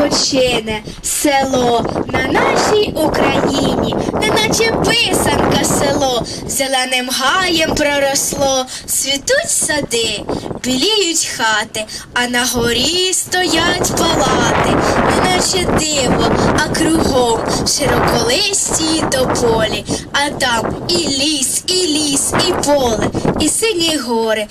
відпочине село на нашій Україні, неначе писанка село, зеленим гаєм проросло, світуть сади, біліють хати, а на горі стоять палати, неначе диво, а кругом широколисті тополі, а там і ліс, і ліс, і поле, і сині гори,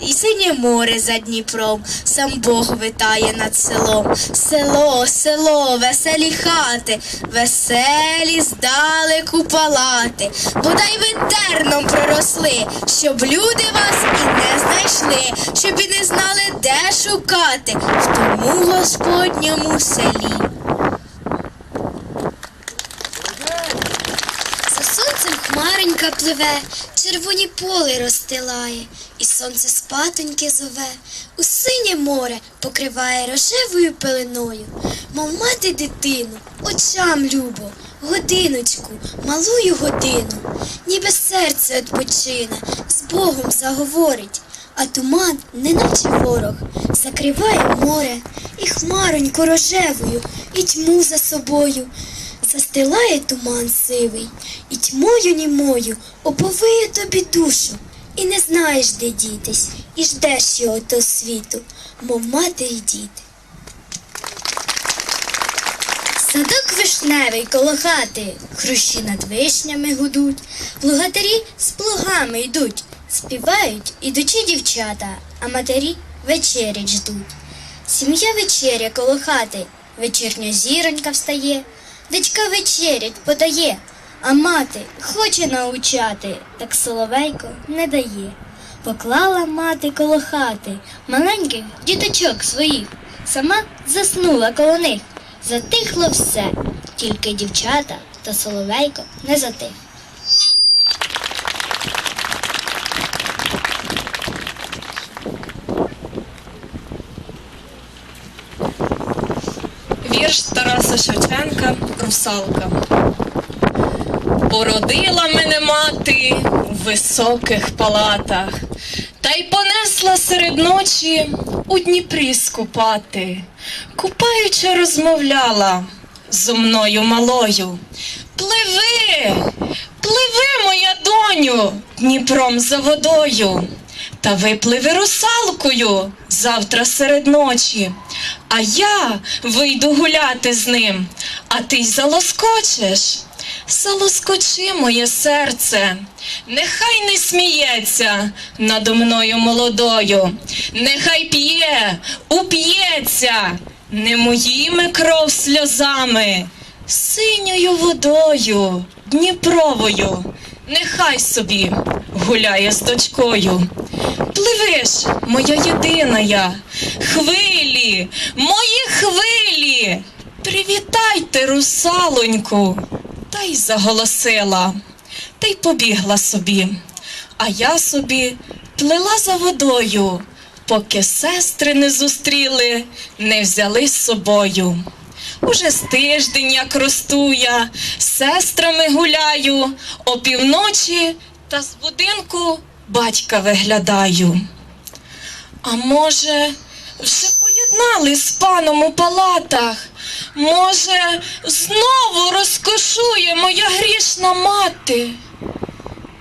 і синє море за Дніпром, сам Бог витає над селом. Село, село, веселі хати, веселі здалеку палати, бодай ви терном проросли, щоб люди вас і не знайшли, щоб і не знали, де шукати в тому господньому селі. За сонцем хмаренька пливе, червоні поли розстилає, і сонце спатоньки зове, у синє море покриває рожевою пеленою, мов мати дитину, очам любо, годиночку, малую годину, ніби серце відпочине, з Богом заговорить, а туман, неначе ворог, закриває море, і хмароньку рожевою, і тьму за собою. Застилає туман сивий, і тьмою німою оповиє тобі душу, і не знаєш, де дітись, і ждеш його до світу, мов матері діти. Садок вишневий коло хати, хрущі над вишнями гудуть, плугатарі з плугами йдуть, співають ідучі дівчата, а матері вечерять ждуть. Сім'я вечеря коло хати, вечірня зіронька встає, дочка вечерять подає, а мати хоче научати, так соловейко не дає. Поклала мати коло хати. Маленьких діточок своїх, сама заснула коло них. Затихло все, тільки дівчата та соловейко не затих. Вірш Тараса Шевченка Русалка. Породила мене мати в високих палатах, та й понесла серед ночі у Дніпрі скупати. Купаючи, розмовляла зо мною малою. Пливи, пливи, моя доню, Дніпром за водою. Та випливи русалкою завтра серед ночі, а я вийду гуляти з ним, а ти й залоскочиш. Залоскочи моє серце, нехай не сміється надо мною молодою, нехай п'є, уп'ється не моїми кров сльозами, синьою водою, Дніпровою, нехай собі гуляє з дочкою. Пливиш, моя єдина я, хвилі, мої хвилі, привітайте, русалоньку, та й заголосила, та й побігла собі. А я собі плила за водою, поки сестри не зустріли, не взяли з собою. Уже з тиждень, як росту я, з сестрами гуляю, опівночі та з будинку батька виглядаю. А може, вже поєднали з паном у палатах? Може, знову розкошує моя грішна мати?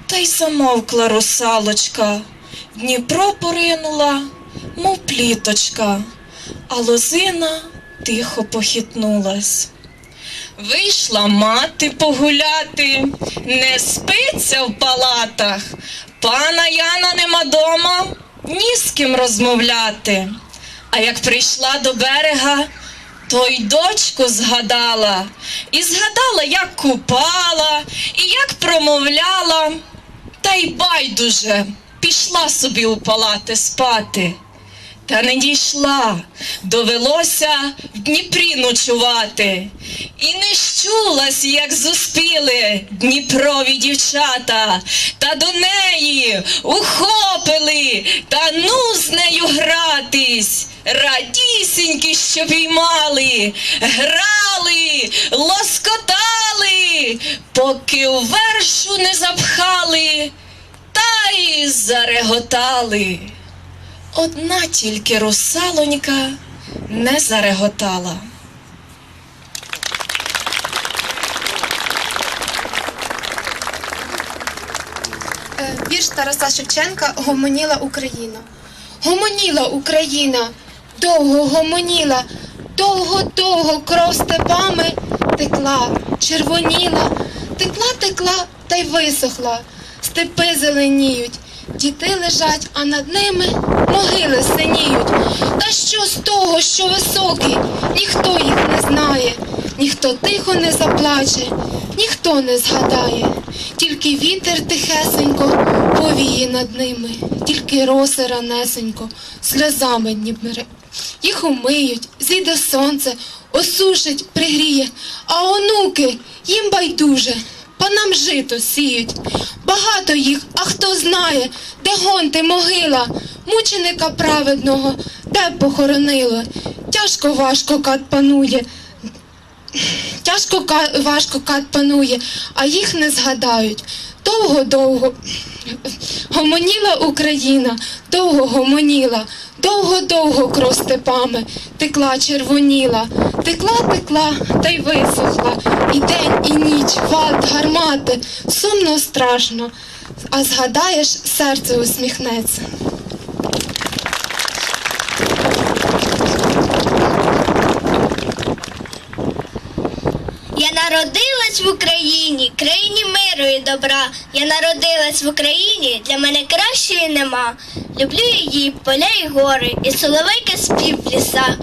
Та й замовкла русалочка, в Дніпро поринула, мов пліточка, а лозина тихо похитнулась. Вийшла мати погуляти, не спиться в палатах. Пана Яна нема дома, ні з ким розмовляти. А як прийшла до берега, то й дочку згадала, і згадала, як купала, і як промовляла, та й байдуже пішла собі у палати спати. Та не дійшла, довелося в Дніпрі ночувати. І не щулась, як зуспіли Дніпрові дівчата, та до неї ухопили, та ну з нею гратись. Радісінькі, що піймали, грали, лоскотали, поки у вершу не запхали, та й зареготали одна тільки русалонька не зареготала. Е, вірш Тараса Шевченка гомоніла Україна. Гомоніла Україна, довго гомоніла, довго-довго кров степами текла, червоніла, текла, текла та й висохла, степи зеленіють, діти лежать, а над ними могили синіють. Та що з того, що високі, ніхто їх не знає, ніхто тихо не заплаче, ніхто не згадає, тільки вітер тихесенько повіє над ними, тільки роси ранесенько, сльозами дніпре. Їх умиють, зійде сонце, осушить, пригріє, а онуки їм байдуже, по нам жито сіють. Багато їх, а хто знає, де гонти могила, мученика праведного, де похоронили. Тяжко важко кат панує, Тяжко важко кат панує, а їх не згадають. Довго-довго гомоніла Україна, довго гомоніла, довго-довго кров степами, текла червоніла, текла, текла та й висохла. І день, і ніч, гвалт, гармати, сумно страшно, а згадаєш, серце усміхнеться. Я народилась в Україні, країні миру і добра. Я народилась в Україні, для мене кращої нема. Люблю її поля і гори, і соловейка спів в ліса.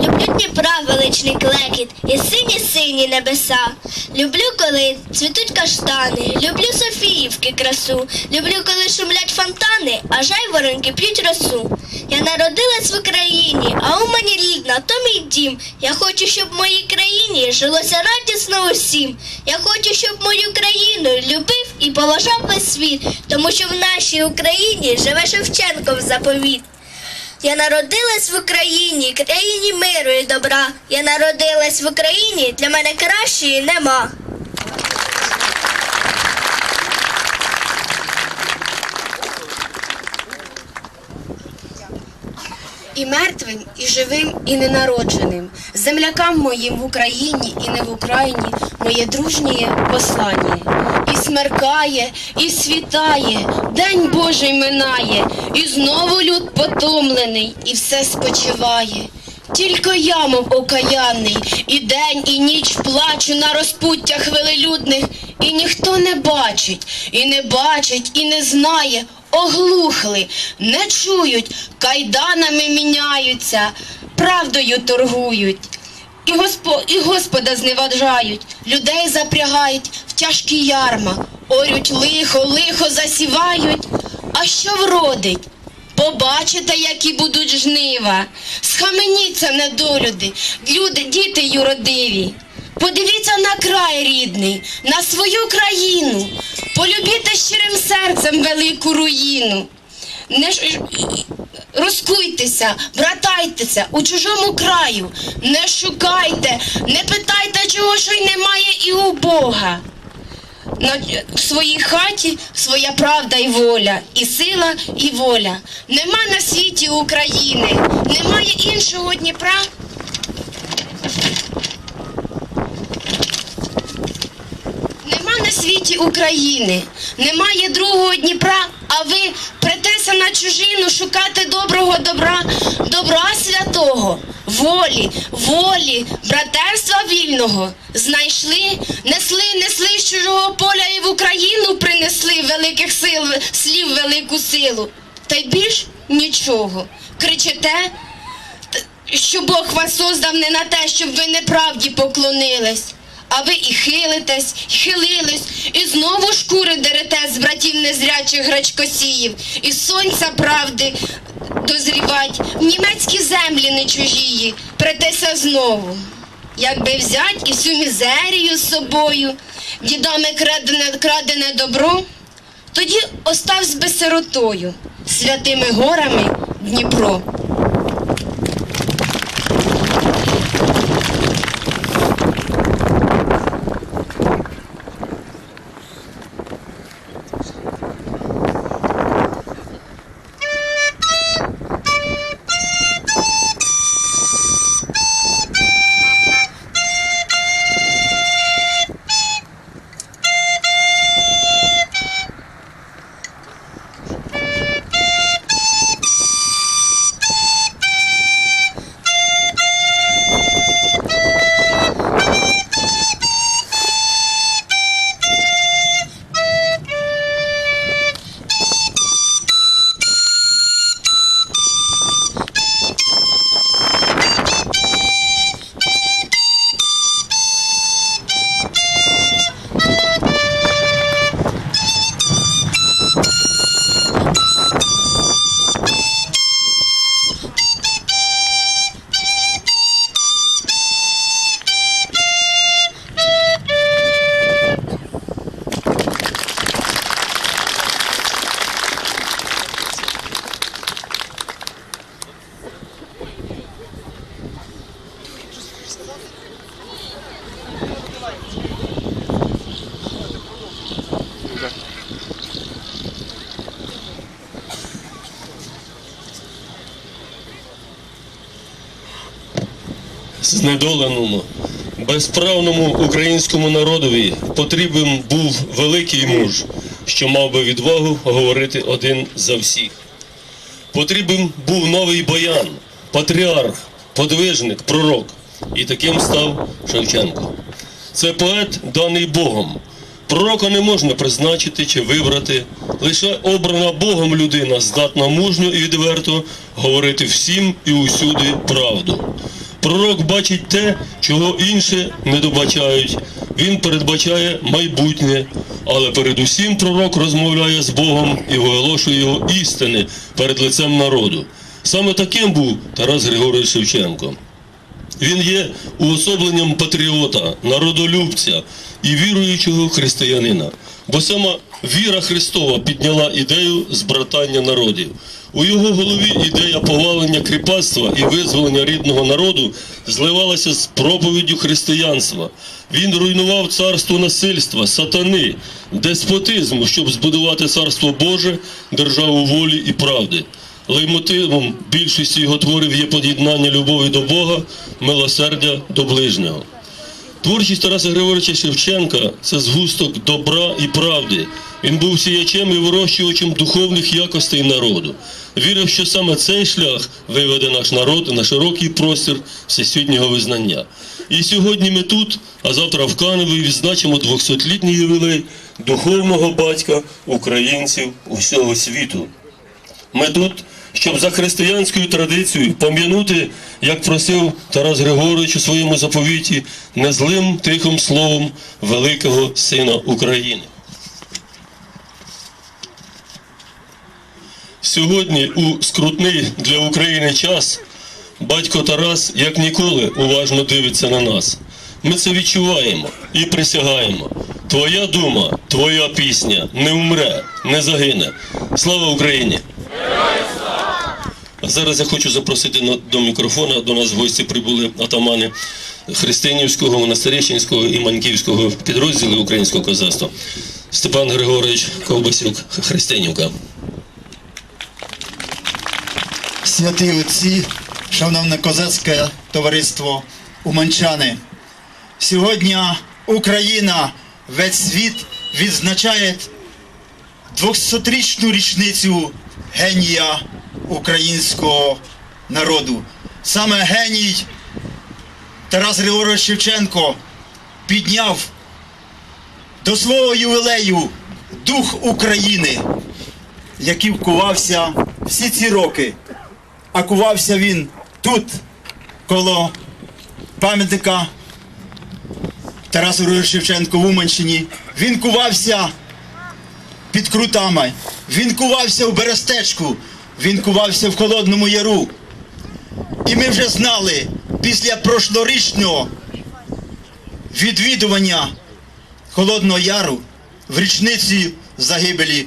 Люблю Дніпра величний клекіт, і сині сині небеса. Люблю, коли цвітуть каштани, люблю Софіївки красу. Люблю, коли шумлять фонтани, а жайворонки п'ють росу. Я народилась в Україні, а у мені рідна, то мій дім. Я хочу, щоб в моїй країні жилося радісно усім. Я хочу, щоб мою країну любив і поважав весь світ, тому що в нашій Україні живе Шевченков заповіт. Я народилась в Україні, країні миру і добра. Я народилась в Україні, для мене кращої нема. І мертвим, і живим, і ненародженим, землякам моїм в Україні і не в Україні моє дружнє послання. І смеркає, і світає, день Божий минає, і знову люд потомлений, і все спочиває. Тільки я, мов окаянний, і день, і ніч плачу на розпуттях велелюдних, і ніхто не бачить, і не бачить, і не знає, оглухли, не чують, кайданами міняються, правдою торгують. І, госпо, і Господа зневажають, людей запрягають в тяжкі ярма, орють лихо, лихо засівають. А що вродить? Побачите, які будуть жнива. Схаменіться, недолюди, люди, діти юродиві. Подивіться на край рідний, на свою країну. Полюбіте щирим серцем велику руїну. Не розкуйтеся, братайтеся у чужому краю, не шукайте, не питайте, чого що й немає і у Бога. На в своїй хаті своя правда і воля, і сила, і воля. Нема на світі України, немає іншого Дніпра. Нема на України, немає другого Дніпра, а ви претеся на чужину шукати доброго добра, добра святого, волі, волі, братерства вільного. Знайшли, несли, несли з чужого поля і в Україну принесли великих сил, слів велику силу. Та й більш нічого. Кричите, що Бог вас создав не на те, щоб ви неправді поклонились. А ви і хилитесь, і хилились, і знову шкури дерете з братів незрячих грачкосіїв, і сонця правди дозрівать, в німецькі землі не чужії, претеся знову. Якби взять і всю мізерію з собою, дідами крадене, крадене добро, тоді оставсь би сиротою, святими горами Дніпро. Знедоленому, безправному українському народові потрібен був великий муж, що мав би відвагу говорити один за всіх. Потрібен був новий боян, патріарх, подвижник, пророк. І таким став Шевченко. Це поет, даний Богом. Пророка не можна призначити чи вибрати. Лише обрана Богом людина здатна мужньо і відверто говорити всім і усюди правду. Пророк бачить те, чого інші не добачають. Він передбачає майбутнє, але передусім пророк розмовляє з Богом і виголошує його істини перед лицем народу. Саме таким був Тарас Григорович Шевченко. Він є уособленням патріота, народолюбця і віруючого християнина. Бо сама віра Христова підняла ідею збратання народів. У його голові ідея повалення кріпацтва і визволення рідного народу зливалася з проповіддю християнства. Він руйнував царство насильства, сатани, деспотизму, щоб збудувати царство Боже, державу волі і правди. Леймотивом більшості його творів є под'єднання любові до Бога, милосердя до ближнього. Творчість Тараса Григоровича Шевченка це згусток добра і правди. Він був сіячем і вирощувачем духовних якостей народу. Вірив, що саме цей шлях виведе наш народ на широкий простір всесвітнього визнання. І сьогодні ми тут, а завтра в Каневі відзначимо 200-літній ювілей духовного батька українців усього світу. Ми тут, щоб за християнською традицією пом'янути, як просив Тарас Григорович у своєму заповіті, незлим тихим словом великого сина України. Сьогодні у скрутний для України час батько Тарас як ніколи уважно дивиться на нас. Ми це відчуваємо і присягаємо. Твоя дума, твоя пісня не вмре, не загине. Слава Україні! Зараз я хочу запросити до мікрофона. До нас в гості прибули атамани Христинівського, Монастирищенського і Маньківського підрозділу українського козацтва. Степан Григорович Ковбасюк, Христинівка. Святі отці, шановне козацьке товариство Уманчани. Сьогодні Україна, весь світ відзначає 200-річну річницю генія українського народу. Саме геній Тарас Григорович Шевченко підняв до свого ювілею дух України, який вкувався всі ці роки а кувався він тут, коло пам'ятника Тарасу Григоровичу Шевченку в Уманщині. Він кувався під крутами, він кувався в Берестечку, він кувався в Холодному Яру. І ми вже знали після прошлорічного відвідування Холодного Яру в річниці загибелі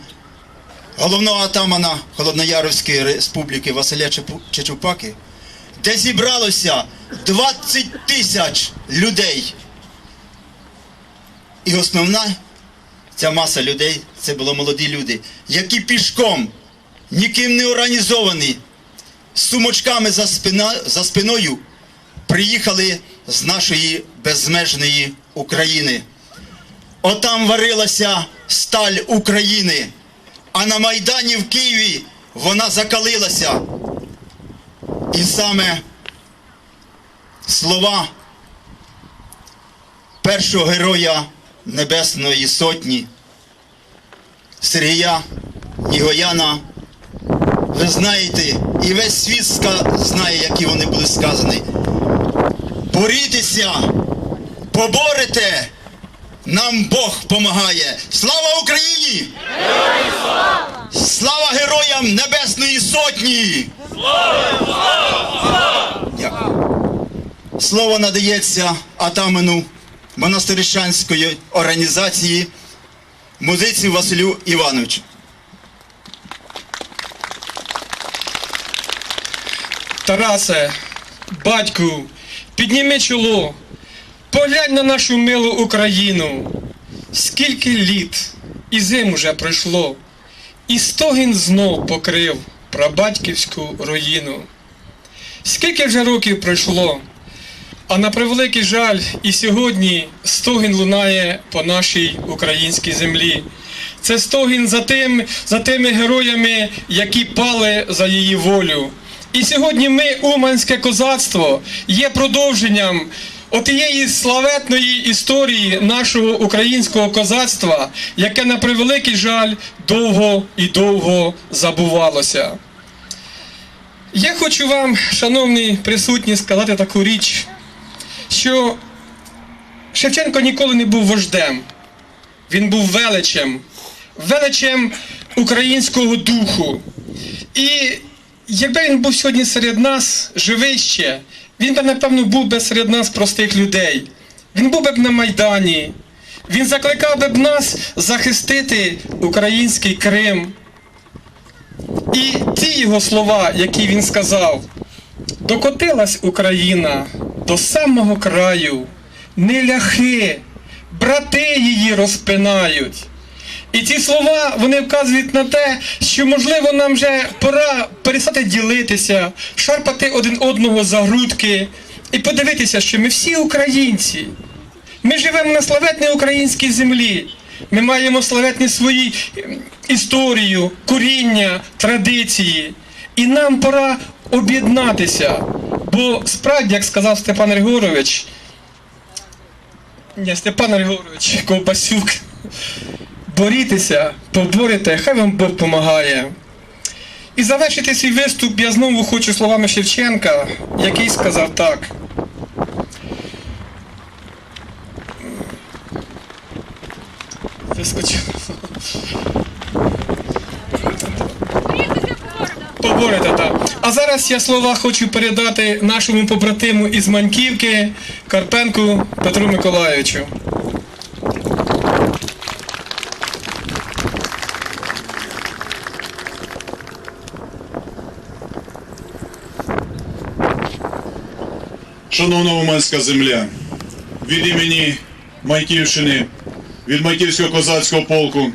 головного атамана Холоднояровської республіки Василя Чечупаки, де зібралося 20 тисяч людей. І основна ця маса людей це були молоді люди, які пішком, ніким не організовані, з сумочками за, спина, за спиною приїхали з нашої безмежної України. Отам варилася сталь України, а на Майдані в Києві вона закалилася. І саме слова першого героя Небесної Сотні Сергія Нігояна. Ви знаєте, і весь світ знає, які вони були сказані. Борітеся, поборете, нам Бог помагає. Слава Україні! Слава героям Небесної Сотні! Дякую. Слово надається атамену монастирищанської організації музиці Василю Івановичу. Тарасе, батьку, підніми чоло, поглянь на нашу милу Україну. Скільки літ і зим уже пройшло, і стогін знов покрив прабатьківську руїну. Скільки вже років пройшло, а на превеликий жаль, і сьогодні стогін лунає по нашій українській землі. Це стогін за, тим, за тими героями, які пали за її волю. І сьогодні ми, Уманське козацтво, є продовженням отієї славетної історії нашого українського козацтва, яке на превеликий жаль довго і довго забувалося. Я хочу вам, шановні присутні, сказати таку річ, що Шевченко ніколи не був вождем. Він був величем, величем українського духу. І якби він був сьогодні серед нас, живий ще, він би, напевно, був би серед нас простих людей. Він був би б на Майдані. Він закликав би б нас захистити український Крим. І ті його слова, які він сказав, докотилась Україна до самого краю, не ляхи, брати її розпинають. І ці слова вони вказують на те, що можливо нам вже пора перестати ділитися, шарпати один одного за грудки і подивитися, що ми всі українці. Ми живемо на славетній українській землі. Ми маємо славетні свої історію, коріння, традиції. І нам пора об'єднатися. Бо справді, як сказав Степан Григорович, ні, Степан Григорович Ковбасюк, борітеся, поборете, хай вам Бог допомагає. І завершити свій виступ я знову хочу словами Шевченка, який сказав так. Вискочив. Поборете, так. А зараз я слова хочу передати нашому побратиму із Маньківки Карпенку Петру Миколайовичу. Шановна Уманська земля, від імені Майківщини, від Майківського козацького полку,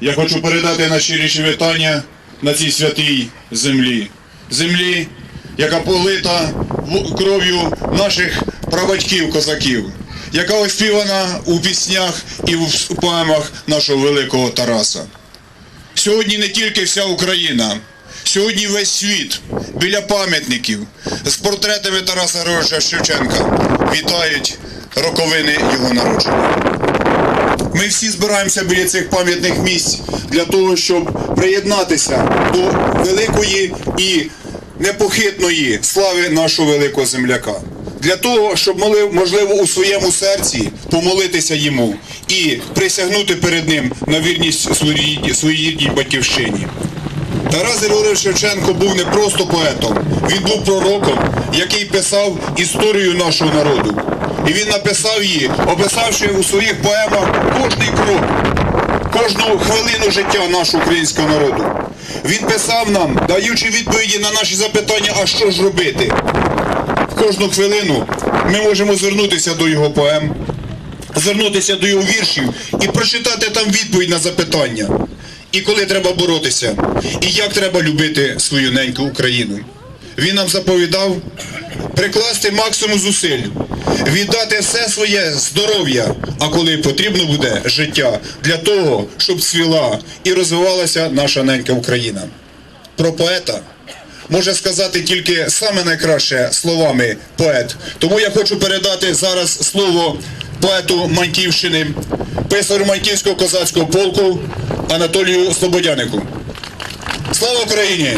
я хочу передати найщиріші вітання на цій святій землі. Землі, яка полита кров'ю наших прабатьків-козаків, яка оспівана у піснях і в поемах нашого великого Тараса. Сьогодні не тільки вся Україна, сьогодні весь світ біля пам'ятників з портретами Тараса Григоровича Шевченка вітають роковини його народження. Ми всі збираємося біля цих пам'ятних місць для того, щоб приєднатися до великої і непохитної слави нашого великого земляка. Для того, щоб можливо у своєму серці помолитися йому і присягнути перед ним на вірність своїй рідній батьківщині. Тарас Григорович Шевченко був не просто поетом, він був пророком, який писав історію нашого народу. І він написав її, описавши у своїх поемах кожний крок, кожну хвилину життя нашого українського народу. Він писав нам, даючи відповіді на наші запитання, а що ж робити. В кожну хвилину ми можемо звернутися до його поем, звернутися до його віршів і прочитати там відповідь на запитання. І коли треба боротися, і як треба любити свою неньку Україну. Він нам заповідав прикласти максимум зусиль, віддати все своє здоров'я, а коли потрібно буде життя для того, щоб цвіла і розвивалася наша ненька Україна. Про поета може сказати тільки саме найкраще словами поет. Тому я хочу передати зараз слово поету Маньківщини, писарю Маньківського козацького полку Анатолію Слободянику. Слава Україні!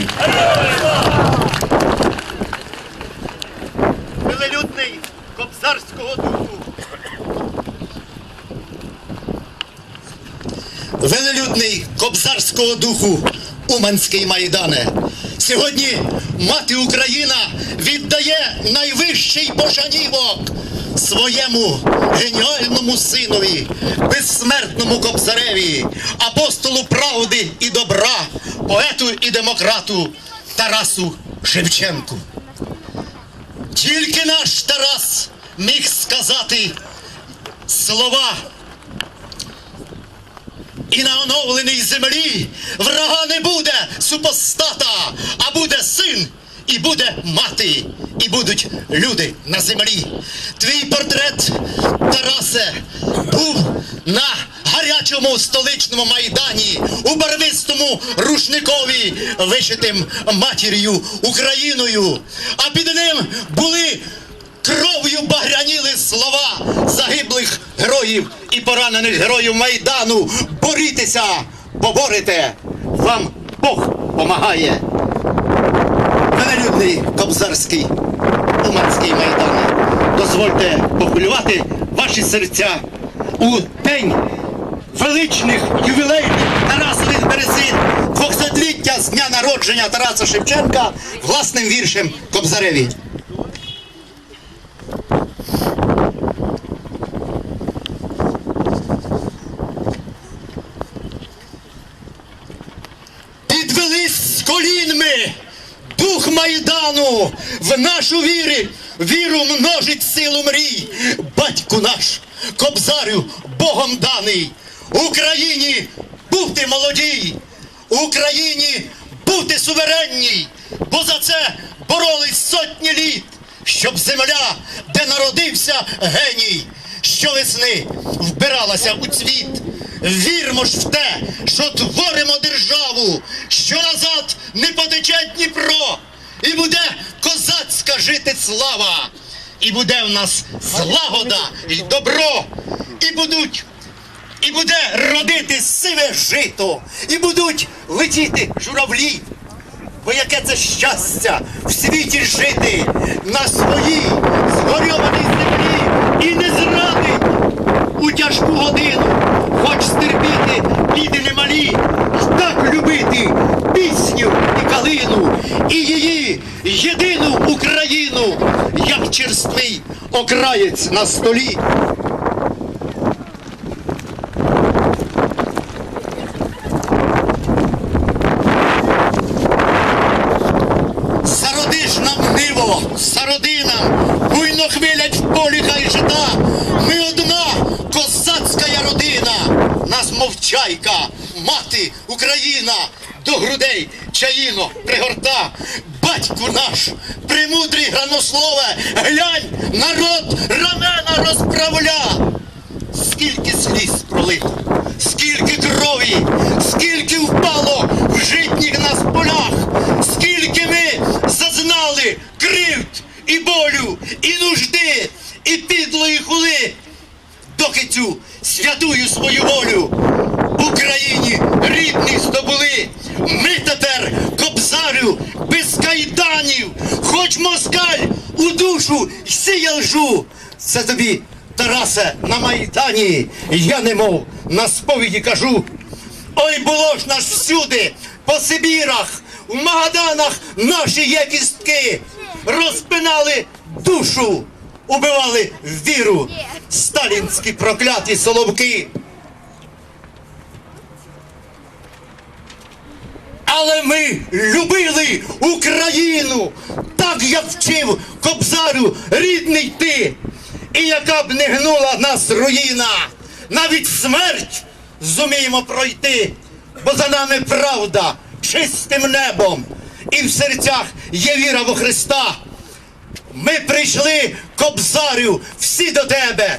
велелюдний кобзарського духу. Велелюдний кобзарського духу, Уманський майдане. Сьогодні мати Україна віддає найвищий пошанівок своєму геніальному синові, безсмертному кобзареві, апостолу правди і добра, поету і демократу Тарасу Шевченку. Тільки наш Тарас міг сказати слова. І на оновленій землі врага не буде супостата, а буде син, і буде мати, і будуть люди на землі. Твій портрет, Тарасе, був на гарячому столичному майдані у барвистому рушникові, вишитим матір'ю Україною. А під ним були Кров'ю багряніли слова загиблих героїв і поранених героїв Майдану. Борітеся, поборете, вам Бог помагає. Велелюдний Кобзарський, Уманський Майдане. Дозвольте похвилювати ваші серця у день величних ювілейних Тарасових березин, 200-ліття з дня народження Тараса Шевченка власним віршем Кобзареві. підвелись з колін ми, дух Майдану, в нашу вірі, віру множить силу мрій. Батьку наш, кобзарю, Богом даний, Україні бути молодій, Україні бути суверенній, бо за це боролись сотні літ, щоб земля, де народився геній, щовесни вбиралася у цвіт. Вірмо ж в те, що творимо державу, що назад не потече Дніпро, і буде козацька жити слава, і буде в нас злагода і добро, і будуть, і буде родити сиве жито, і будуть летіти журавлі. Бо яке це щастя в світі жити на своїй згорьованій землі і не зрадить у тяжку годину, хоч стерпіти біди немалі, й так любити пісню і калину, і її єдину Україну, як черствий окраєць на столі. Зародиш нам диво, зароди буйно хвилять в полі хай жита. Ми одна козацька родина, нас мовчайка, мати Україна, до грудей чаїно пригорта. Батьку наш, премудрий гранослове, глянь, народ рамена розправля. Скільки сліз пролито, скільки крові, скільки впало в житніх нас полях, скільки ми зазнали кривд і болю, і нужди, і підлої хули, доки цю святую свою волю Україні рідних здобули. Ми тепер кобзарю без кайданів, хоч москаль у душу сіє лжу. Це тобі, Тарасе, на майдані, я немов на сповіді кажу. Ой, було ж нас всюди, по Сибірах, в Магаданах наші є кістки, розпинали душу, убивали віру, сталінські прокляті соловки. Але ми любили Україну, так як вчив кобзарю рідний ти. І яка б не гнула нас руїна, навіть смерть зуміємо пройти, бо за нами правда чистим небом, і в серцях є віра во Христа. Ми прийшли, кобзарю, всі до тебе.